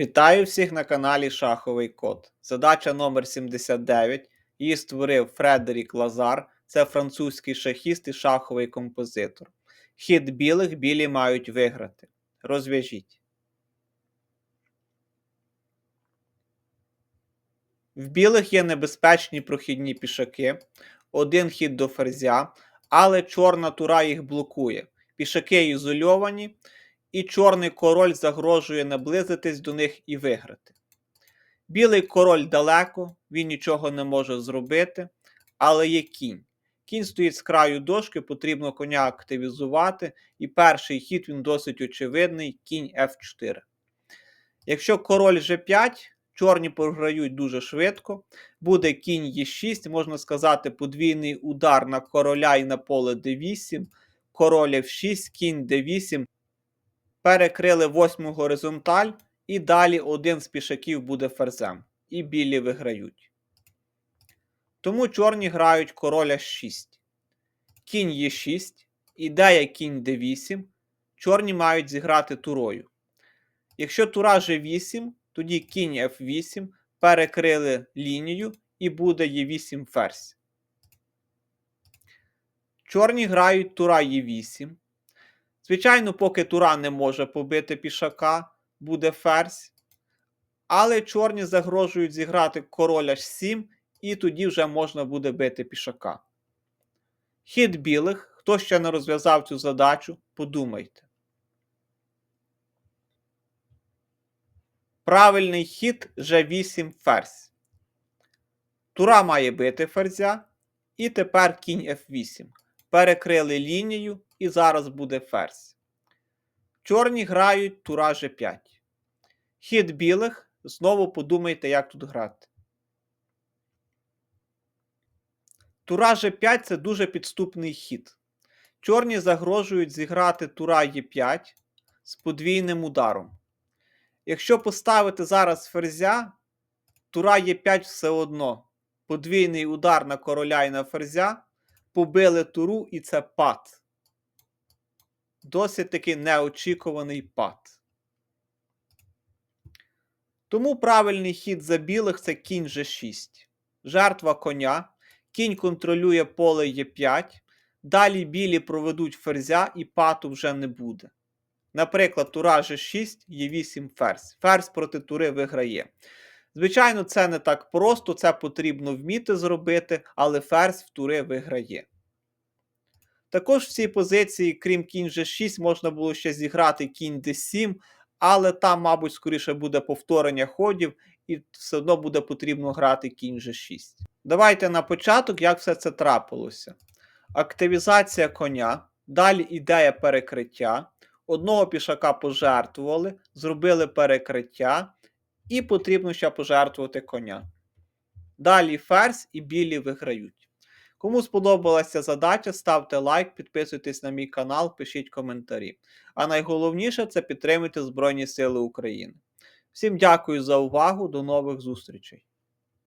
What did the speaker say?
Вітаю всіх на каналі Шаховий Код. Задача номер 79. Її створив Фредерік Лазар. Це французький шахіст і шаховий композитор. Хід білих білі мають виграти. Розв'яжіть. В білих є небезпечні прохідні пішаки. Один хід до ферзя, але чорна тура їх блокує. Пішаки ізольовані і чорний король загрожує наблизитись до них і виграти. Білий король далеко, він нічого не може зробити, але є кінь. Кінь стоїть з краю дошки, потрібно коня активізувати, і перший хід він досить очевидний кінь F4. Якщо король G5, чорні програють дуже швидко, буде кінь Е6, можна сказати, подвійний удар на короля і на поле d8, король F6, кінь d8 перекрили восьму горизонталь, і далі один з пішаків буде ферзем. І білі виграють. Тому чорні грають короля 6. Кінь є 6. Ідея кінь d8. Чорні мають зіграти турою. Якщо тура g8, тоді кінь f8 перекрили лінію і буде e8 ферзь. Чорні грають тура e8. Звичайно, поки тура не може побити пішака, буде ферзь. Але чорні загрожують зіграти король h7, і тоді вже можна буде бити пішака. Хід білих, хто ще не розв'язав цю задачу, подумайте. Правильний хід G8 ферзь. Тура має бити ферзя. І тепер кінь F8. Перекрили лінію і зараз буде ферзь. Чорні грають тура G5. Хід білих. Знову подумайте, як тут грати. Тура G5 це дуже підступний хід. Чорні загрожують зіграти тура Е5 з подвійним ударом. Якщо поставити зараз ферзя, тура Е5 все одно. Подвійний удар на короля і на ферзя побили туру, і це пад. Досить таки неочікуваний пад. Тому правильний хід за білих це кінь G6. Жертва коня. Кінь контролює поле Е5. Далі білі проведуть ферзя і пату вже не буде. Наприклад, тура G6, Е8 ферзь. Ферзь проти тури виграє. Звичайно, це не так просто, це потрібно вміти зробити, але ферзь в тури виграє. Також в цій позиції, крім кінь G6, можна було ще зіграти кінь D7, але там, мабуть, скоріше буде повторення ходів, і все одно буде потрібно грати кінь G6. Давайте на початок, як все це трапилося. Активізація коня, далі ідея перекриття. Одного пішака пожертвували, зробили перекриття, і потрібно ще пожертвувати коня. Далі ферзь і білі виграють. Кому сподобалася задача, ставте лайк, підписуйтесь на мій канал, пишіть коментарі. А найголовніше це підтримуйте Збройні Сили України. Всім дякую за увагу, до нових зустрічей!